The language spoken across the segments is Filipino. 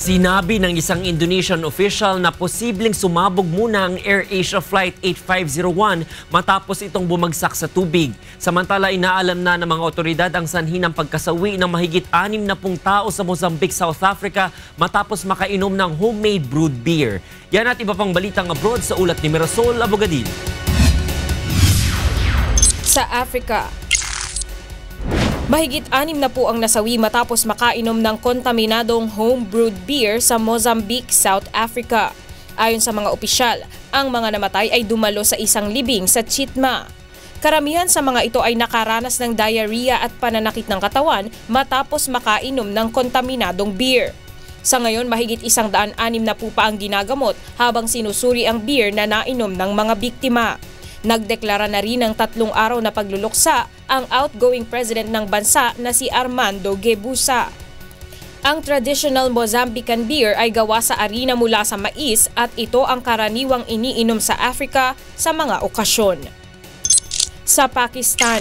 Sinabi ng isang Indonesian official na posibleng sumabog muna ang AirAsia Flight 8501 matapos itong bumagsak sa tubig. Samantala, inaalam na ng mga otoridad ang sanhi ng pagkasawi ng mahigit anim na pung tao sa Mozambique, South Africa matapos makainom ng homemade brewed beer. Yan at iba pang balitang abroad sa ulat ni Mirasol Abogadil. Sa Africa, Mahigit anim na po ang nasawi matapos makainom ng kontaminadong home-brewed beer sa Mozambique, South Africa. Ayon sa mga opisyal, ang mga namatay ay dumalo sa isang libing sa Chitma. Karamihan sa mga ito ay nakaranas ng diarrhea at pananakit ng katawan matapos makainom ng kontaminadong beer. Sa ngayon, mahigit isang daan anim na po pa ang ginagamot habang sinusuri ang beer na nainom ng mga biktima. Nagdeklara na rin ng tatlong araw na pagluluksa ang outgoing president ng bansa na si Armando Gebusa. Ang traditional Mozambican beer ay gawa sa arena mula sa mais at ito ang karaniwang iniinom sa Africa sa mga okasyon. Sa Pakistan,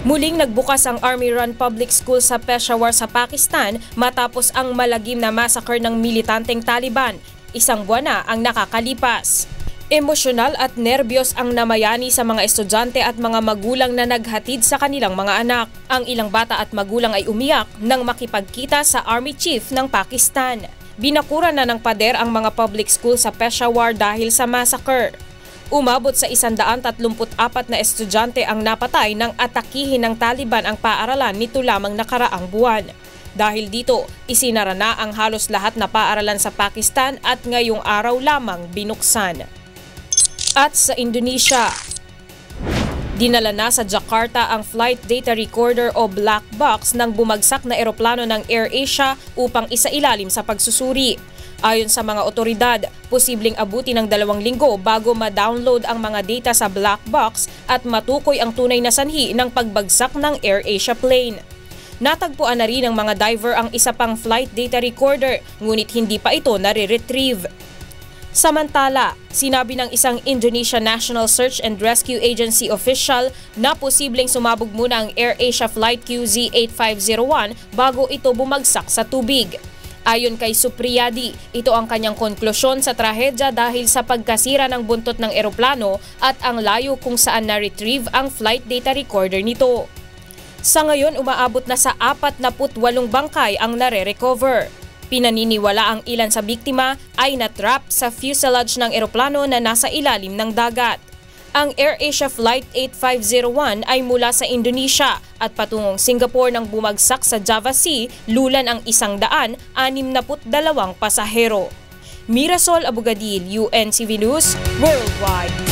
Muling nagbukas ang Army Run Public School sa Peshawar sa Pakistan matapos ang malagim na massacre ng militanteng Taliban. Isang buwan na ang nakakalipas. Emosyonal at nerbiyos ang namayani sa mga estudyante at mga magulang na naghatid sa kanilang mga anak. Ang ilang bata at magulang ay umiyak nang makipagkita sa Army Chief ng Pakistan. Binakura na ng pader ang mga public school sa Peshawar dahil sa massacre. Umabot sa 134 na estudyante ang napatay nang atakihin ng Taliban ang paaralan nito lamang nakaraang buwan. Dahil dito, isinara na ang halos lahat na paaralan sa Pakistan at ngayong araw lamang binuksan. At sa Indonesia, Dinala na sa Jakarta ang flight data recorder o black box ng bumagsak na eroplano ng AirAsia upang isailalim sa pagsusuri. Ayon sa mga otoridad, posibleng abuti ng dalawang linggo bago ma-download ang mga data sa black box at matukoy ang tunay na sanhi ng pagbagsak ng AirAsia plane. Natagpuan na rin ng mga diver ang isa pang flight data recorder ngunit hindi pa ito nare-retrieve. Samantala, sinabi ng isang Indonesia National Search and Rescue Agency official na posibleng sumabog muna ang AirAsia Flight QZ8501 bago ito bumagsak sa tubig. Ayon kay Supriyadi, ito ang kanyang konklusyon sa trahedya dahil sa pagkasira ng buntot ng eroplano at ang layo kung saan na-retrieve ang flight data recorder nito. Sa ngayon, umaabot na sa 48 bangkay ang nare-recover. Pinaniniwala ang ilan sa biktima ay natrap sa fuselage ng eroplano na nasa ilalim ng dagat. Ang AirAsia Flight 8501 ay mula sa Indonesia at patungong Singapore nang bumagsak sa Java Sea lulan ang isang daan, anim pasahero. Mirasol Abugadil, UNCV News, Worldwide.